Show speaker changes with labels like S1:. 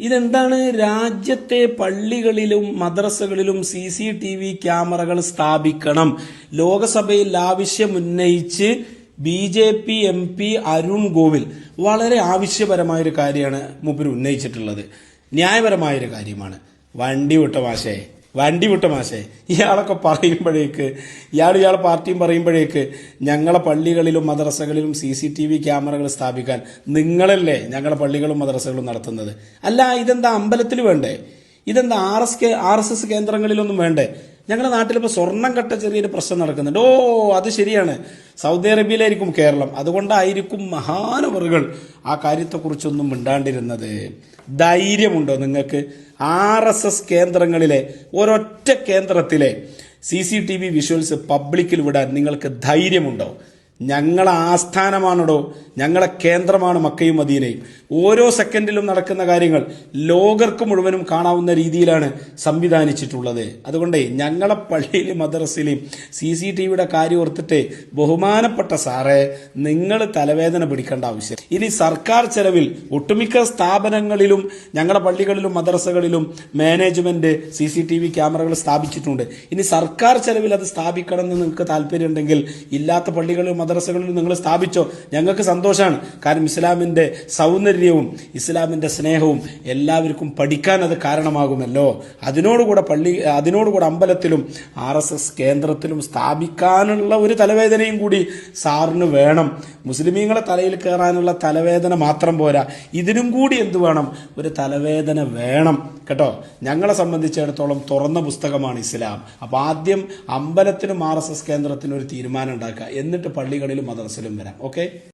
S1: ഇതെന്താണ്? രാജ്യത്തെ പള്ളികളിലും മദ്രസകളിലും സി സി ടി വി ക്യാമറകൾ സ്ഥാപിക്കണം. ലോകസഭയിൽ ആവശ്യമുന്നയിച്ച് B J P M P Arun Govil വളരെ ആവശ്യപരമായ ഒരു കാര്യമാണ് മൂപ്പര് ഉന്നയിച്ചിട്ടുള്ളത്. ന്യായപരമായൊരു കാര്യമാണ്. വണ്ടി വിട്ട മാഷേ വണ്ടി വിട്ട മാഷേ ഇയാളൊക്കെ പറയുമ്പോഴേക്ക് ഇയാൾ ഇയാൾ പാർട്ടിയും പറയുമ്പോഴേക്ക് ഞങ്ങളെ പള്ളികളിലും മദ്രസകളിലും സി സി ടി വി ക്യാമറകൾ സ്ഥാപിക്കാൻ നിങ്ങളല്ലേ ഞങ്ങളെ പള്ളികളും മദ്രസകളും നടത്തുന്നത്. അല്ല ഇതെന്താ അമ്പലത്തിൽ വേണ്ടേ? ഇതെന്താ R S K R S S കേന്ദ്രങ്ങളിലൊന്നും വേണ്ടേ? ഞങ്ങളുടെ നാട്ടിലിപ്പോൾ സ്വർണം കട്ട ചെറിയൊരു പ്രശ്നം നടക്കുന്നുണ്ട്. ഓ അത് ശരിയാണ്. സൗദി അറേബ്യയിലായിരിക്കും കേരളം. അതുകൊണ്ടായിരിക്കും മഹാനവറുകൾ ആ കാര്യത്തെക്കുറിച്ചൊന്നും മിണ്ടാണ്ടിരുന്നത്. ധൈര്യമുണ്ടോ നിങ്ങൾക്ക്? ആർ എസ് എസ് കേന്ദ്രങ്ങളിലെ ഒരൊറ്റ കേന്ദ്രത്തിലെ C C T V visuals പബ്ലിക്കിൽ വിടാൻ നിങ്ങൾക്ക് ധൈര്യമുണ്ടോ? ഞങ്ങളെ ആസ്ഥാനമാണടോ ഞങ്ങളെ കേന്ദ്രമാണ് മക്കയും മദീനയും. ഓരോ സെക്കൻഡിലും നടക്കുന്ന കാര്യങ്ങൾ ലോകർക്ക് മുഴുവനും കാണാവുന്ന രീതിയിലാണ് സംവിധാനിച്ചിട്ടുള്ളത്. അതുകൊണ്ട് ഞങ്ങളെ പള്ളിയിലും മദ്രസയിലെയും സി സി ടി വിയുടെ കാര്യം ഓർത്തിട്ട് ബഹുമാനപ്പെട്ട സാറേ നിങ്ങൾ തലവേദന പിടിക്കേണ്ട ആവശ്യം. ഇനി സർക്കാർ ചെലവിൽ ഒട്ടുമിക്ക സ്ഥാപനങ്ങളിലും ഞങ്ങളുടെ പള്ളികളിലും മദ്രസകളിലും management C C T V ക്യാമറകൾ സ്ഥാപിച്ചിട്ടുണ്ട്. ഇനി സർക്കാർ ചെലവിൽ അത് സ്ഥാപിക്കണം എന്ന് നിങ്ങൾക്ക് താല്പര്യമുണ്ടെങ്കിൽ ഇല്ലാത്ത പള്ളികളിലും മദ്രസകളിലും നിങ്ങൾ സ്ഥാപിച്ചോ? ഞങ്ങൾക്ക് സന്തോഷമാണ് കാരണം ഇസ്ലാമിന്റെ സൗന്ദര്യവും ഇസ്ലാമിന്റെ സ്നേഹവും എല്ലാവർക്കും പഠിക്കാൻ അത് കാരണമാകുമല്ലോ. അതിനോടുകൂടെ പള്ളി അതിനോടുകൂടെ അമ്പലത്തിലും ആർ എസ് എസ് കേന്ദ്രത്തിലും സ്ഥാപിക്കാനുള്ള ഒരു തലവേദനയും കൂടി സാറിന് വേണം. മുസ്ലിമീങ്ങളെ തലയിൽ കയറാനുള്ള തലവേദന മാത്രം പോരാ. ഇതിനും കൂടി എന്ത് വേണം? ഒരു തലവേദന വേണം. കേട്ടോ? ഞങ്ങളെ സംബന്ധിച്ചിടത്തോളം തുറന്ന പുസ്തകമാണ് ഇസ്ലാം. അപ്പോൾ ആദ്യം അമ്പലത്തിനും ആർ എസ് എസ് കേന്ദ്രത്തിനും ഒരു തീരുമാനം ഉണ്ടാക്കുക. എന്നിട്ട് പള്ളികളിലും മദ്രസയിലും വരാം. ഓക്കെ